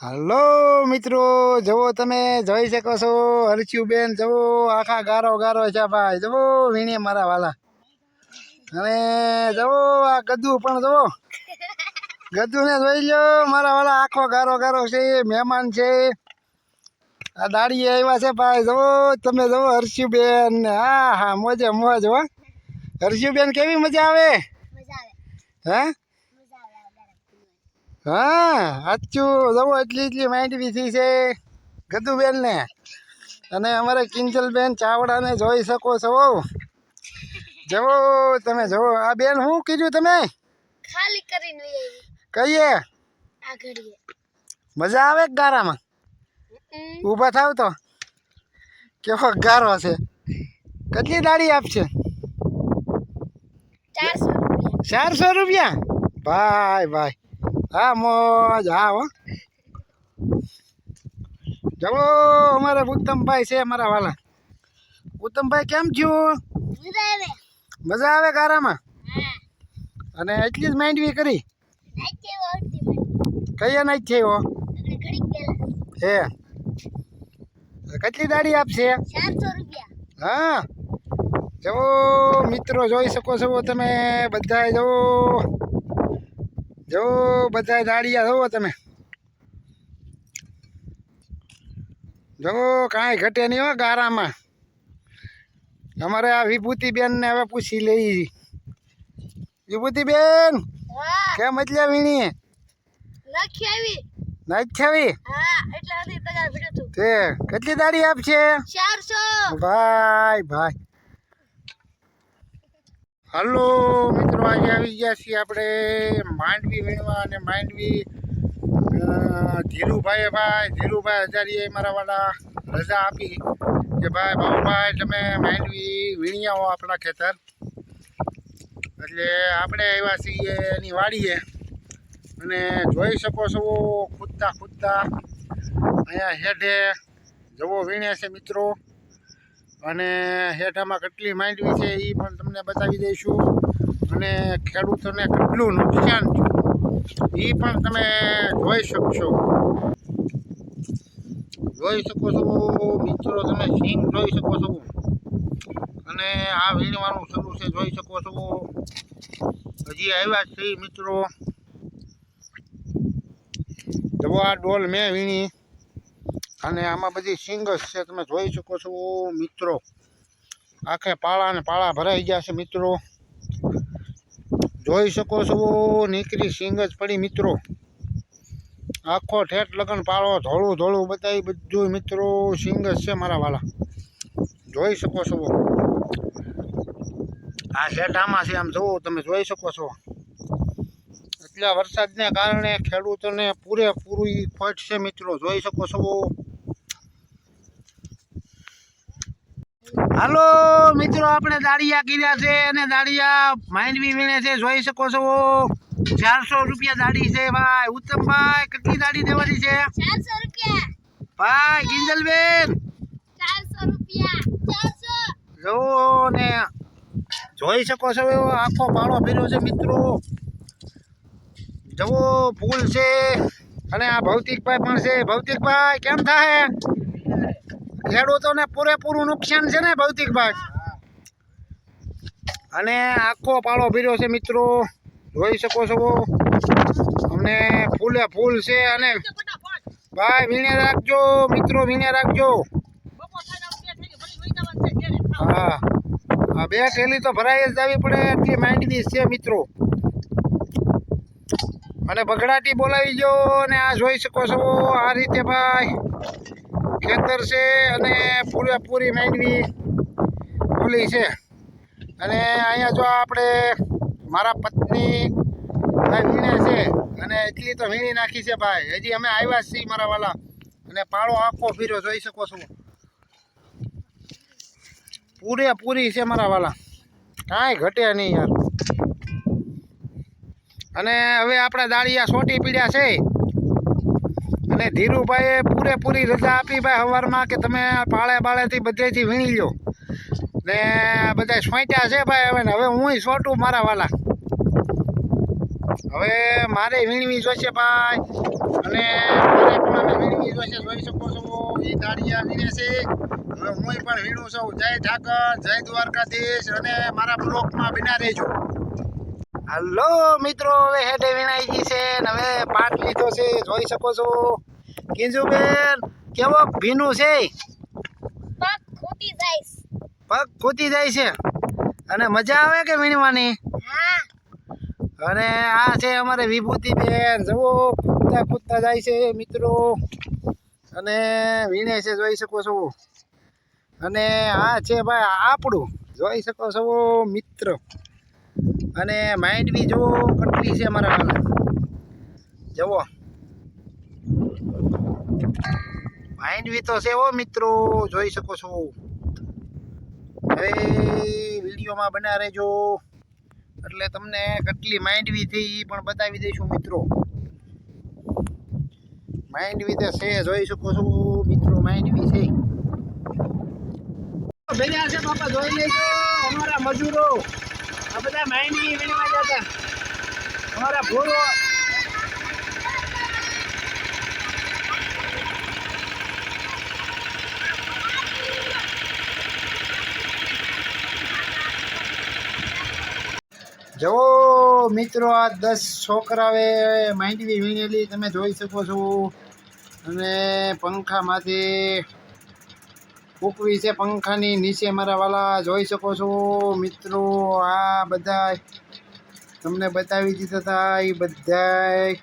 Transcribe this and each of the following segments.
Hello મિત્રો જુઓ તમે જોઈ શકો છો હરચ્યુબેન જુઓ આખા ગારો ગારો છે ભાઈ જુઓ વીણીએ મારા વાલા. અને જુઓ આ ગદ્દુ પણ જુઓ. ગદ્દુને જોઈ લો મારા વાલા આખો ગારો ગારો છે મહેમાન છે. આ દાડીએ આવ્યા છે ભાઈ જુઓ તમે જુઓ હર્ષુબેન હા હા મોજે મોજ હો. હર્ષુબેન કેવી મજા આવે. હે? હા સાચું. જવું એટલી એટલી માંડવી થઈ છે ગદુબેન અને અમારે કિંજલબેન ચાવડાને જોઈ શકો છો. જવો તમે જવો આ બેન શું કીધું તમે? ખાલી કરીને કહીએ? મજા આવે ગારામાં? ઊભા થાવ તો. કેવો ગારો છે. કેટલી દાડી આપશે? ચારસો રૂપિયા? ભાઈ ભાઈ. હા મોજ હા હો. જવો અમારે ઉત્તમભાઈ છે અમારા વાલા. ઉત્તમભાઈ કેમ છું? મજા આવે. કારામાં અને એટલી જ માંડવી કરી? કયા નાચ છે એવો હે. કેટલી દાડી આપશે? રૂપિયા. હા. જવો મિત્રો જોઈ શકો છો તમે બધા જવો. જવો બધાય દાડિયા જોવો તમે. જો કાંઈ ઘટે નહીં હો ગારામાં. અમારે આ વિભૂતિબેનને હવે પૂછી લઈ વિભૂતિબેન કેમ એટલે વીણી? નાખી આવી. નાચ આવી? હા એટલે હતી તગાર ભીડ્યો તું. તે કેટલી દાડી આપશે ચારસો. ભાઈ ભાઈ. હલો, મિત્રો, આજે આવી ગયા છીએ આપણે માંડવી વીણવા અને માંડવી ધીરુભાઈ ભાઈ, ધીરુભાઈ હજારીએ મારા વાળા રજા આપી કે ભાઈ બાબુભાઈ તમે માંડવી વીણી આવો આપણા ખેતર. એટલે આપણે આવ્યા છીએ એની વાડીએ અને જોઈ શકો છો, ખૂદતા ખૂદતા અહીંયા હેઠે જવો વીણે છે મિત્રો. અને હેઠામાં કેટલી માંડવી છે એ પણ તમને બતાવી દઈશું. અને ખેડૂતોને કેટલું નુકસાન છે એ પણ તમે જોઈ શકશો. જોઈ શકો છો મિત્રો, તમે સિંગ જોઈ શકો છો. અને આ વીણવાનું શરૂ છે, જોઈ શકો છો. હજી આવ્યા છે મિત્રો. આ ડોલ મેં વીણી. અને આમાં બધી સિંગસ છે, તમે જોઈ શકો છો, મિત્રો. આખે પાળા ને પાળા ભરાઈ ગયા છે, મિત્રો. જોઈ શકો છો, નીકળી સિંગ પડી, મિત્રો. આખો ઠેઠ લગન પાળો, ધોળું ધોળું બતાવી બધું મિત્રો સિંગ જ છે મારા વાલા. જોઈ શકો છો. આ શેઠામાં છે, આમ જુઓ, તમે જોઈ શકો છો. એટલા વરસાદને કારણે ખેડૂતોને પૂરેપૂરી ખોટ છે, મિત્રો. જોઈ શકો છો. હાલો મિત્રો આપણે દાળિયા કીધા છે અને દાળિયા માંડવી વીણે છે જોઈ શકો છો. ચારસો રૂપિયા દાડી છે ભાઈ. ઉત્તમભાઈ કેટલી દાડી દેવાની છે? ભાઈ કિંજલબેન જુઓ ને જોઈ શકો છો એવો આખો પાળો ફેર્યો છે મિત્રો. જવો ફૂલ છે અને આ ભૌતિકભાઈ પણ છે. ભૌતિકભાઈ કેમ થાય ખેડૂતોને પૂરેપૂરું નુકસાન છે ને ભૌતિક ભાગ? અને આખો પાળો ફેર્યો છે મિત્રો. જોઈ શકો છો અમને ફૂલે ફૂલ છે અને ભાઈ વીણે રાખજો, મિત્રો વીણે રાખજો. હા. બે થેલી તો ભરાઈ જ આવી પડે એટલી માંડવી છે મિત્રો. અને બગડાટી બોલાવી જો અને આ જોઈ શકો છો. આ રીતે ભાઈ ખેતર છે અને પૂરેપૂરી માંડવી ફૂલી છે. અને અહીંયા જો આપણે મારા પત્ની વીણ્યા વીણે છે અને એટલી તો વીણી નાખી છે ભાઈ. હજી અમે આવ્યા છીએ મારા વાલા. અને પાળો આખો ફીરો જોઈ શકો છો. પૂરેપૂરી છે મારા વાલા. કાંઈ ઘટે નહીં યાર. અને હવે આપણા દાળિયા સોટી પીડ્યા છે. અને ધીરુભાઈએ પૂરેપૂરી રજા આપી ભાઈ સવારમાં કે તમે પાળે બાળેથી બધેથી વીણી લો ને બધા સોંટ્યા છે ભાઈ હવે હવે હું સોટું મારા વાલા. હવે મારે વીણવી જોઈશે ભાઈ. અને મારે પણ વીણવી જોઈશે, જોઈ શકો છો. એ દાળિયા વીણે છે. હવે હું પણ વીણું છું. જય ઠાકર, જય દ્વારકાધીશ અને મારા બ્લોકમાં બિના રહેજો. હલો મિત્રો, હવે હેડે વીણાઈ ગઈ છે હવે પાટ લીધો છે. જોઈ શકો છો. કિંજુબેન કેવો? ભીનું છે? પગ ખૂટી જાય પગ ખૂટી જાય છે? અને મજા આવે કે વીણવાની? અને આ છે અમારે વિભૂતિબેન જુઓ કૂદતા કૂદતા જાય છે મિત્રો. અને વીણે છે જોઈ શકો છો. અને આ છે ભાઈ આપણું. જોઈ શકો છો મિત્ર. અને માઇન્ડ બી જુઓ કટલી છે અમારા વાલા જુઓ. માઇન્ડ બી તો છે હો મિત્રો, જોઈ શકો છો. હવે વિડીયોમાં બના રહેજો. એટલે તમને કેટલી માંડવી થઈ એ પણ બતાવી દઈશું મિત્રો. માંડવી તો છે, જોઈ શકો છો મિત્રો માંડવી છે ભેગા છે બાપા, જોઈ લેજો, અમારા મજૂરો. આ બધા માંડવી વીણવા જતા. અમારા ભૂરો. જુઓ મિત્રો આ દસ છોકરાઓએ માંડવી વીણેલી તમે જોઈ શકો છો. અને પંખામાંથી ઉકવી છે પંખાની નીચે મારા વાલા જોઈ શકો છો. મિત્રો આ બધા તમને બતાવી દીધા હતા એ બધા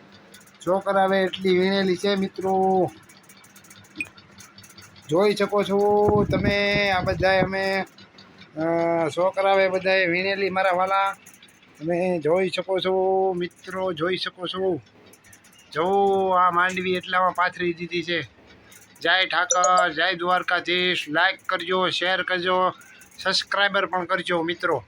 છોકરાએ એટલી વીણેલી છે મિત્રો. જોઈ શકો છો તમે આ બધા અમે અ, બધાએ વીણેલી મારા વાલા. તમે જોઈ શકો છો, મિત્રો, જોઈ શકો છો. જો આ માંડવી એટલામાં પાથરી દીધી છે. જય ઠાકર, જય દ્વારકાધીશ. લાઈક કરજો શેર કરજો સબસ્ક્રાઈબર પણ કરજો, મિત્રો.